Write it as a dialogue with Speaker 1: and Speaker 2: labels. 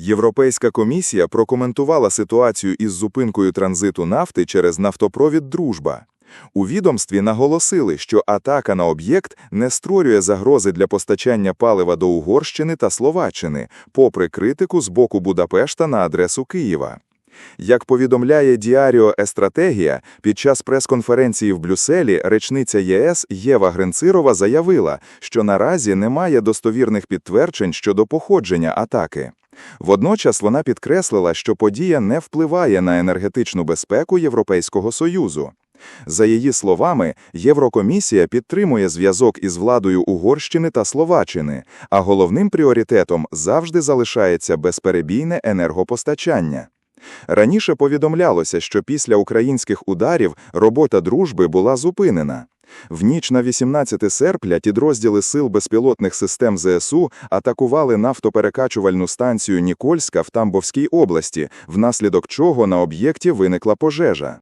Speaker 1: Європейська комісія прокоментувала ситуацію із зупинкою транзиту нафти через нафтопровід «Дружба». У відомстві наголосили, що атака на об'єкт не створює загрози для постачання палива до Угорщини та Словаччини, попри критику з боку Будапешта на адресу Києва. Як повідомляє Діаріо Естратегія, під час прес-конференції в Брюсселі речниця ЄС Єва Гринцирова заявила, що наразі немає достовірних підтверджень щодо походження атаки. Водночас вона підкреслила, що подія не впливає на енергетичну безпеку Європейського Союзу. За її словами, Єврокомісія підтримує зв'язок із владою Угорщини та Словаччини, а головним пріоритетом завжди залишається безперебійне енергопостачання. Раніше повідомлялося, що після українських ударів робота дружби була зупинена. В ніч на 18 серпня підрозділи сил безпілотних систем ЗСУ атакували нафтоперекачувальну станцію Нікольська в Тамбовській області, внаслідок чого на об'єкті виникла пожежа.